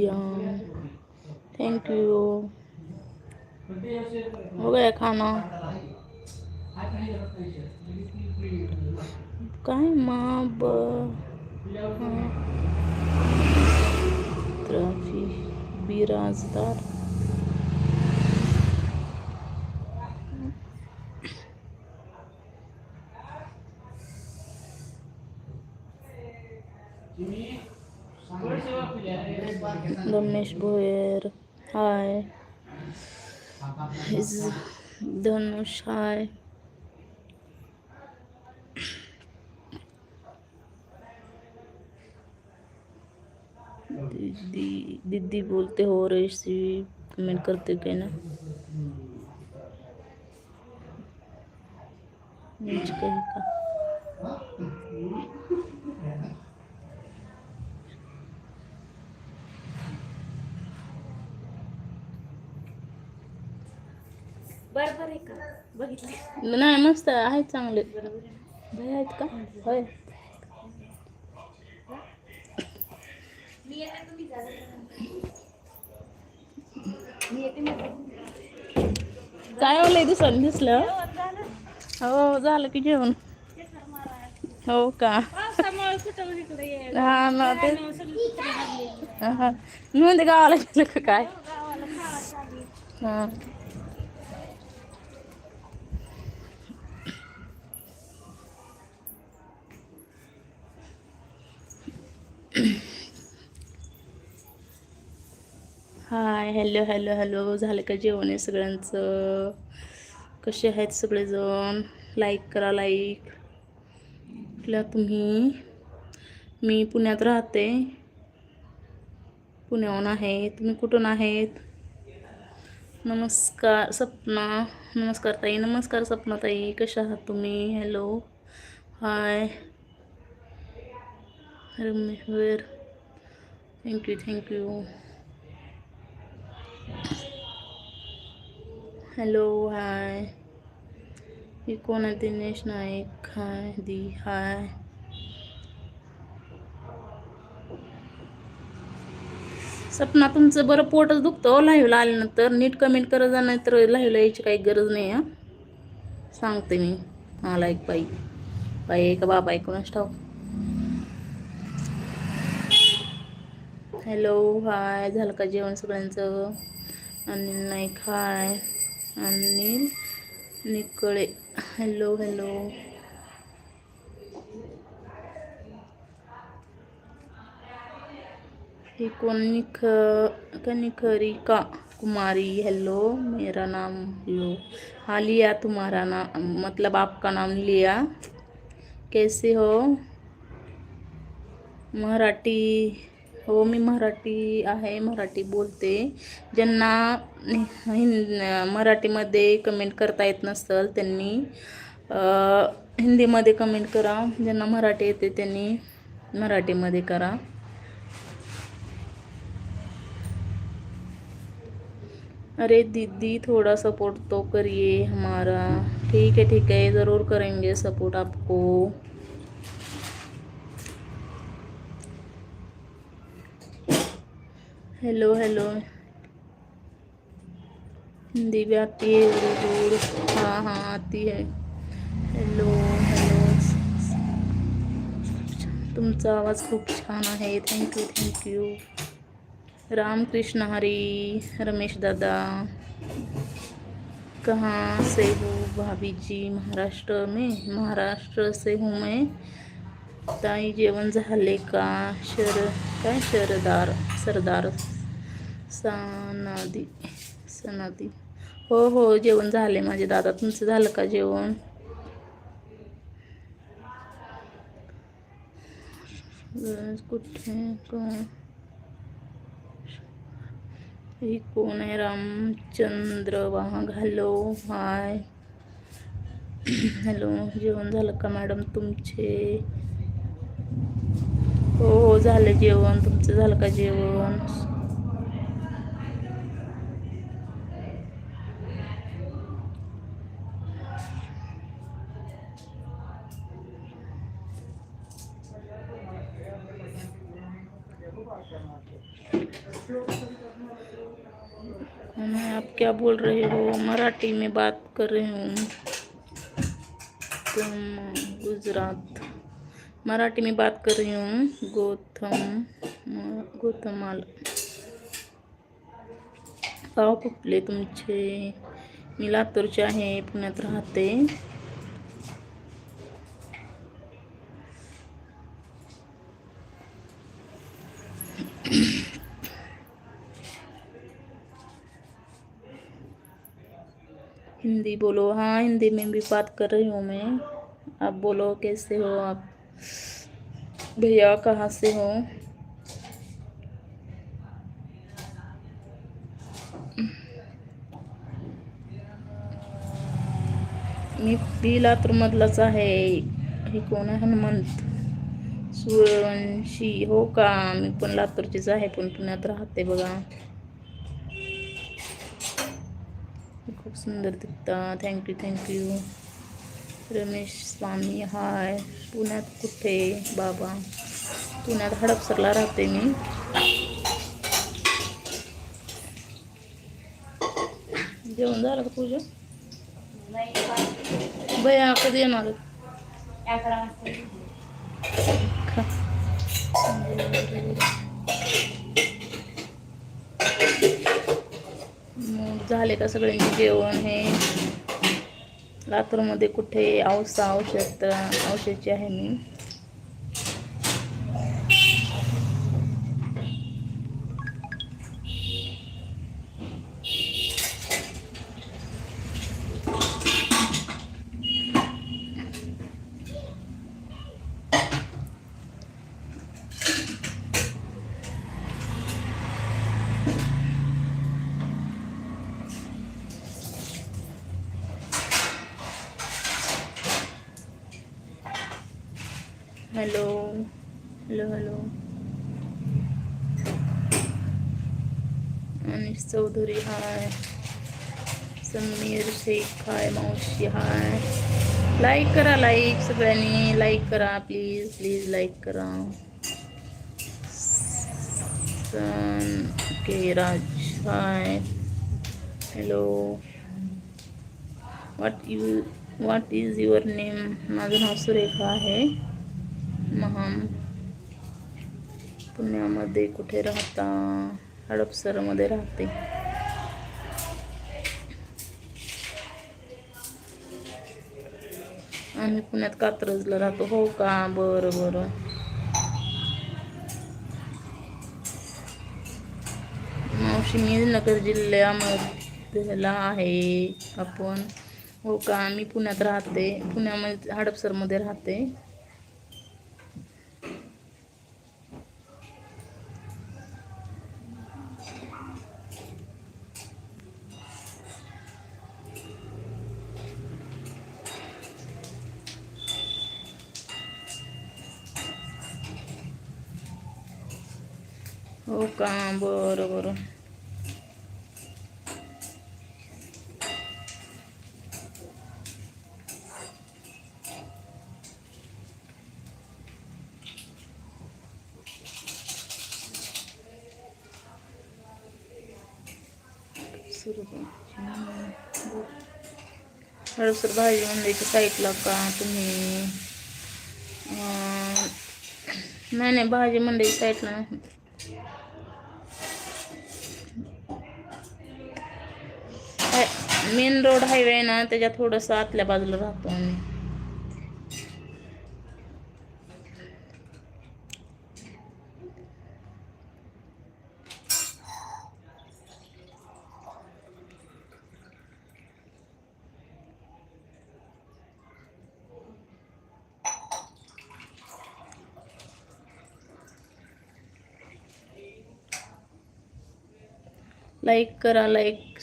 Diya thank you हो गया खाना काय माँ ब त्राफी बिराजदार रमेश भोयर हाय Is धनुष हाय दीदी दीदी बोलते हो ऐसी कमेंट करते गए ना कहीं का बरोबर आहे का बघितले नाही मस्त आहे आहेत चांगले. भय आहेत का? होय. काय होलंय दिसन दिसलं? हो झालं की जेवण. हो का? हा ना ते. हा. गावाला गेलं का काय? चालली. हा. Hi hello hello hello. झालं का जेवण आहे सगळ्यांचं? कसे आहेत सगळेजण? लाईक करा लाईक कुठल्या तुम्ही? मी पुण्यात राहते. पुण्याहून आहे. तुम्ही कुठून आहेत? नमस्कार सपना. नमस्कार ताई. नमस्कार सपना ताई. कशा आहात तुम्ही? Hello hi Ramya thank you thank you hello hi ही कोण आहे दिनेश नाईक हाय दी हाय सपना तुमचं बरं पोटच दुखतं हो लाईव्हला आल्यानंतर. नीट कमेंट करत जा नाही तर लाईव्हला यायची काही गरज नाही हां. सांगते मी मला एक बाई. बाई एका का बाबा? ऐकूनच कोणाच ठाऊ. हॅलो हाय झालं का जेवण सगळ्यांचं? अनिल नाईक हाय अनिल निकळे. हेलो हॅलो निख कनिखरिका कुमारी? हेलो मेरा नाम लो हाँ लिया तुम्हारा नाम मतलब आपका नाम लिया. कैसे हो? मराठी हो मी मराठी आहे मराठी बोलते. ज्यांना हिंद मराठीमध्ये कमेंट करता येत नसेल त्यांनी हिंदीमध्ये कमेंट करा. ज्यांना मराठी येते त्यांनी मराठीमध्ये करा. अरे दीदी थोड़ा सपोर्ट तो करिए हमारा. ठीक है ठीक है ज़रूर करेंगे सपोर्ट आपको. हेलो हेलो हिंदी भी आती है, ज़रूर। हाँ हाँ आती है। हॅलो हॅलो तुमचा आवाज़ खूप छान है। थैंक आहे thank you thank you Ramkrishna Hari, Ramesh दादा। कहाँ से हो भाभी जी? महाराष्ट्र में? महाराष्ट्र से हूँ मैं। ताई जेवण झाले का? शर काय शरदार सरदार? सनादी सनादी. हो हो जेवण झाले माझे दादा. तुमचं झालं का जेवण? कुठे कोण? ही कोण आहे? Ramchandra Wagh hello hi. Hello जेवण झालं का मॅडम तुमचे? हो हो, झालं का जेवण? मैं आप क्या बोल रहे हो? मराठी में बात कर रही हूँ। तुम गुजरात मराठी में बात कर रही हूँ। गौतम गौतमाल गाव कुठले तुमचे। मी लातूरचे आहे पुण्यात राहते। हिंदी बोलो। हाँ हिंदी में भी बात कर रही हूँ मैं। आप बोलो, कैसे हो आप? भैया, कहाँ से हो? मी बी लातूरमधलाच आहे हे कोण आहे? हनुमंत. सूर्यवंशी हो का? मी पण लातूरचीच आहे, पण पुण्यात राहते बघा. खूप सुंदर दिसता thank you thank you Ramesh Swami hi पुण्यात कुठे बाबा. पुण्यात हडपसरला राहते मी. जेवण झालं का पूजा? बया कधी येणार मग झाले का सगळ्यांचे जेवण हे? लातूरमध्ये कुठे औसा औषध औषधची आहे मी. Hello hello hello Anish Chaudhari hi. Samir Shaikh hi मावशी हाय। लाईक करा लाईक सगळ्यांनी. लाईक करा प्लीज़ प्लीज़ लाईक करा. सन, K Raj hi. Hello what you what is your name माझं नाव सुरेखा आहे. महाम पुण्यामध्ये कुठे राहता? हडपसरमध्ये राहते. आम्ही पुण्यात कात्रजला राहतो. हो का? बरं बरं. मावशी मी नगर जिल्ह्यामध्येला आहे आपण. हो का? मी पुण्यात राहते. पुण्यामध्ये हडपसरमध्ये राहते. हो का बरं बरं सुरू हळसर भाजी मंडईच्या साईडला का तुम्ही नाही नाही भाजी नाही मेन रोड हायवे आहे ना त्याच्या थोडंसं आतल्या बाजूला राहतो आम्ही. लाईक करा लाईक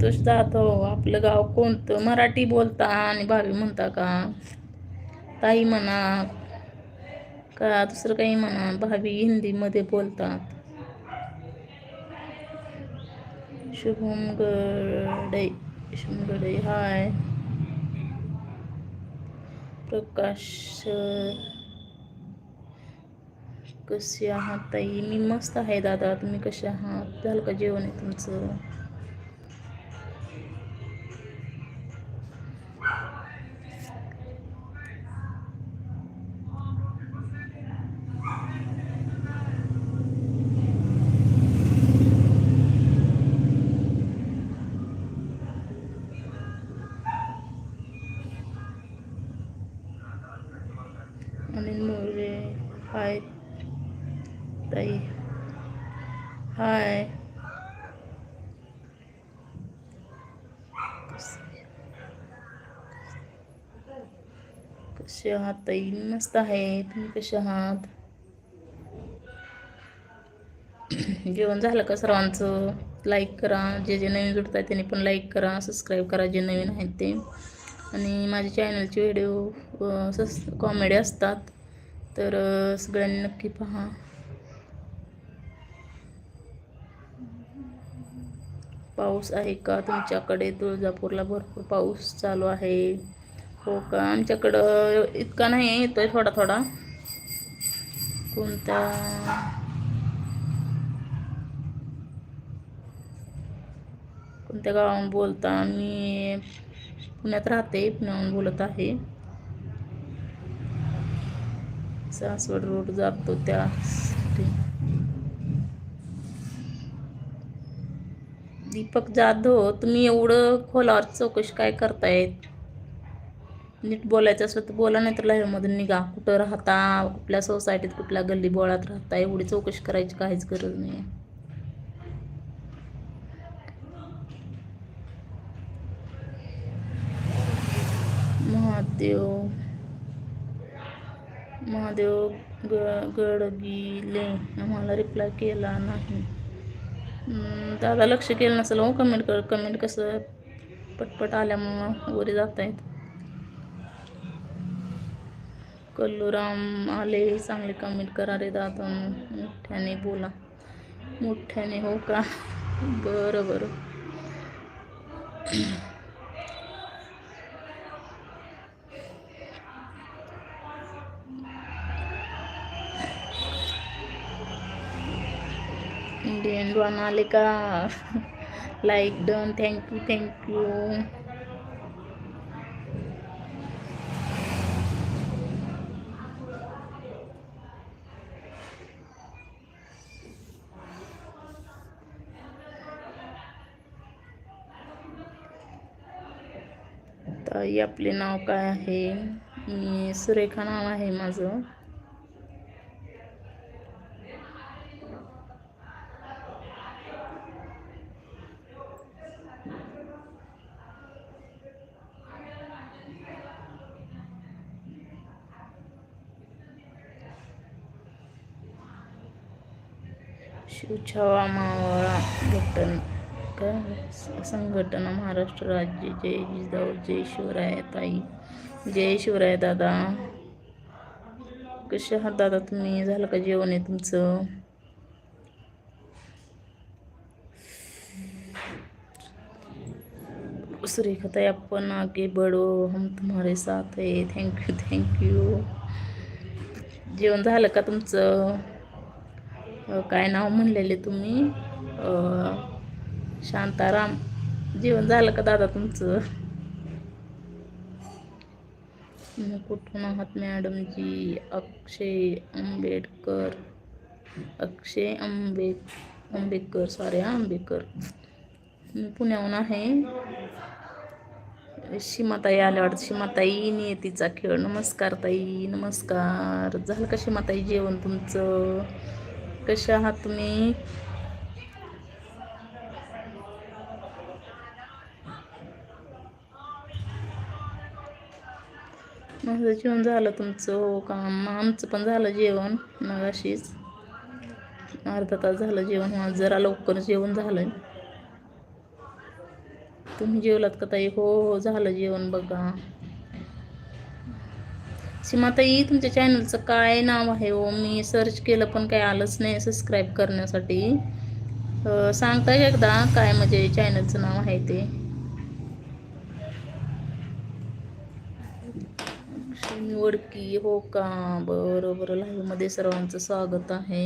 संतोष जाधव आपलं गाव कोणतं? मराठी बोलता आणि भावी म्हणता का? ताई म्हणा का दुसरं काही म्हणा? भावी हिंदीमध्ये बोलतात. शुभम गडे शुभम गडे हाय. प्रकाश कसे आहात ताई? मी मस्त आहे दादा. तुम्ही कसे आहात? झालं का जेवण आहे तुमचं? अनिल मोरे हाय ताई हाय. कसे आहात ताई? मस्त आहे. तुम्ही कसे आहात? जेवण झालं का सर्वांचं? लाईक करा. जे जे नवीन जुडत आहेत त्यांनी पण लाईक करा. सबस्क्राईब करा. जे नवीन आहेत ते. आणि माझ्या चॅनलचे व्हिडिओ सस कॉमेडी असतात. तर सगळ्यांनी नक्की पहा. पाऊस आहे का तुमच्याकडे? तुळजापूरला भरपूर पाऊस चालू आहे. हो का? आमच्याकडं इतका नाही येतोय थोडा थोडा. कोणत्या कोणत्या गावाहून बोलता? मी पुण्यात राहते पुण्याहून बोलत आहे. सासवड रोड जातो त्यासाठी. दीपक जाधव तुम्ही एवढं खोलावर चौकशी काय करतायत? नीट बोलायचं असलं तर बोला नाही तर लाईव्हमधून निघा. कुठं राहता कुठल्या सोसायटीत कुठल्या गल्ली बोळात राहता एवढी चौकशी करायची काहीच गरज नाही महादेव. महादेव ग गडगिले. आम्हाला रिप्लाय केला नाही. दादा लक्ष केलं नसेल हो कमेंट कर कमेंट कसं पटपट आल्यामुळं वरी जात आहेत कल्लूराम आले चांगले कमेंट करा रे दादा. मोठ्याने बोला. मोठ्याने हो का? बरं बरं. इंडियन आले का लाईक डन थँक्यू थँक्यू ताई आपले नाव काय आहे? मी सुरेखा नाव आहे माझं. शिवछावा मावळा घटन संघटना महाराष्ट्र राज्य जय जिजाऊ जय शिवराय ताई. जय शिवराय दादा. कसे आहात दादा तुम्ही? झालं का जेवण आहे तुमचं? सुरेखाताई आपण आगे बडो हम तुम्हारे साथ आहे थँक्यू थँक्यू जेवण झालं का तुमचं? काय नाव म्हणलेले तुम्ही? शांताराम. जेवण झालं का दादा तुमचं? कुठून आहात मॅडमजी अक्षय आंबेडकर. अक्षय आंबे आंबेडकर सॉरी आंबेडकर. मी पुण्याहून आहे. शिमाताई आल्या वाटतं. शिमाताई नियतीचा खेळ. नमस्कार ताई नमस्कार. झालं का शिमाताई जेवण तुमचं? कशा आहात तुम्ही? माझं जेवण झालं तुमचं. हो काम मग आमचं पण झालं जेवण मग अशीच अर्धा तास झालं जेवण. माझं जरा लवकर जेवण झालं तुम्ही जेवलात का ताई? हो हो झालं जेवण बघा. सीमाताई तुमच्या चॅनलचं काय नाव आहे हो? मी सर्च केलं पण काय आलंच नाही सबस्क्राईब करण्यासाठी. सांगता एकदा काय म्हणजे चॅनलचं नाव आहे ते? निवडकी हो का? बरं बरं. लाईव्हमध्ये सर्वांचं स्वागत आहे.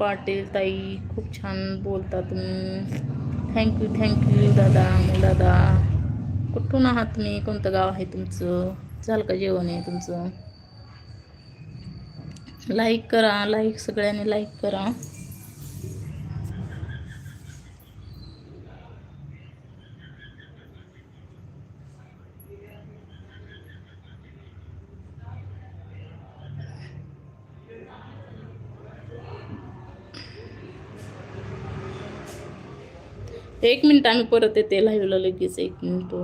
पाटील ताई खूप छान बोलता तुम्ही थँक्यू थँक्यू दादा दादा. कुठून आहात तुम्ही? कोणतं गाव आहे तुमचं? झालं का जेवण आहे तुमचं? लाईक करा लाईक सगळ्यांनी लाईक करा. एक मिनिट आम्ही परत येते लाईव्हला लगेच एक मिनिट.